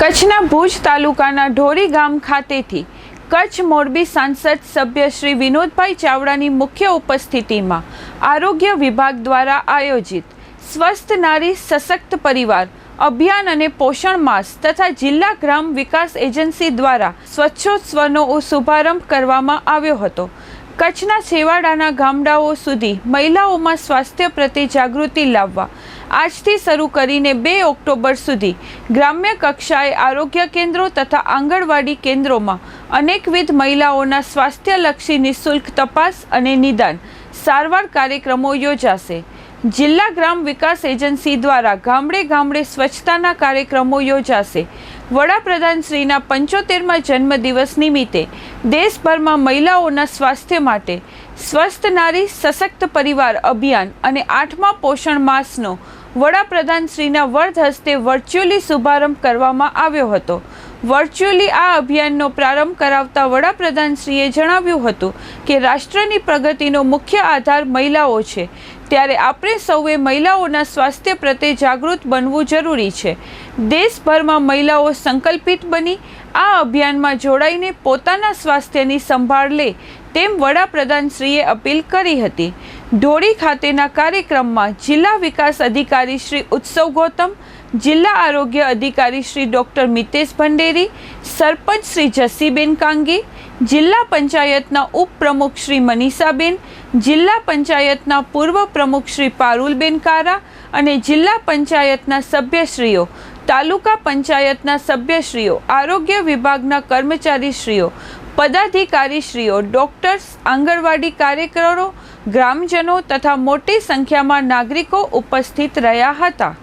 કચ્છના ભુજ તાલુકાના ઢોરી ગામ ખાતેથી કચ્છ મોરબી સાંસદ સભ્ય શ્રી વિનોદભાઈ ચાવડાની મુખ્ય ઉપસ્થિતિમાં આરોગ્ય વિભાગ દ્વારા આયોજિત સ્વસ્થ નારી સશક્ત પરિવાર અભિયાન અને પોષણ માસ તથા જિલ્લા ગ્રામ વિકાસ એજન્સી દ્વારા સ્વચ્છોત્સવનો શુભારંભ કરવામાં આવ્યો હતો. કચ્છના છેવાડાના ગામડાઓ સુધી મહિલાઓમાં સ્વાસ્થ્ય પ્રત્યે જાગૃતિ લાવવા આજથી શરૂ કરીને બે ઓક્ટોબર સુધી ગ્રામ્ય કક્ષાએ આરોગ્ય કેન્દ્રો તથા આંગણવાડી કેન્દ્રોમાં અનેકવિધ મહિલાઓના સ્વાસ્થ્યલક્ષી નિઃશુલ્ક તપાસ અને નિદાન સારવાર કાર્યક્રમો યોજાશે. જિલ્લા ગ્રામ વિકાસ એજન્સી દ્વારા ગામડે ગામડે સ્વચ્છતાના કાર્યક્રમો યોજાશે. વડાપ્રધાન શ્રીના પંચોતેરમાં જન્મદિવસ નિમિત્તે દેશભરમાં મહિલાઓના સ્વાસ્થ્ય માટે સ્વસ્થ નારી સશક્ત પરિવાર અભિયાન અને આઠમા પોષણ માસનો વડાપ્રધાન શ્રીના વર્ધ હસ્તે વર્ચ્યુઅલી શુભારંભ કરવામાં આવ્યો હતો. વર્ચ્યુઅલી આ અભિયાનનો પ્રારંભ કરાવતા વડાપ્રધાન શ્રીએ જણાવ્યું હતું કે રાષ્ટ્રની પ્રગતિનો મુખ્ય આધાર મહિલાઓ છે. ત્યારે આપણે સૌએ મહિલાઓના સ્વાસ્થ્ય પ્રત્યે જાગૃત બનવું જરૂરી છે. દેશભરમાં મહિલાઓ સંકલ્પિત બની, આ અભિયાનમાં જોડાઈને પોતાના સ્વાસ્થ્યની સંભાળ લે તેમ વડાપ્રધાનશ્રીએ અપીલ કરી હતી. ઢોળી ખાતેના કાર્યક્રમમાં જિલ્લા વિકાસ અધિકારી શ્રી ઉત્સવ ગૌતમ, જિલ્લા આરોગ્ય અધિકારી શ્રી ડૉક્ટર મિતેશ ભંડેરી, સરપંચ શ્રી જસીબેન કાંગી જિલ્લા પંચાયતના ઉપપ્રમુખ શ્રી મનીષાબેન, જિલ્લા પંચાયતના પૂર્વ પ્રમુખ શ્રી પારુલબેન કારા અને જિલ્લા પંચાયતના સભ્યશ્રીઓ, તાલુકા પંચાયતના સભ્યશ્રીઓ, આરોગ્ય વિભાગના કર્મચારીશ્રીઓ, પદાધિકારીશ્રીઓ, ડોક્ટર્સ, આંગણવાડી કાર્યકરો, ગ્રામજનો તથા મોટી સંખ્યામાં નાગરિકો ઉપસ્થિત રહ્યા હતા.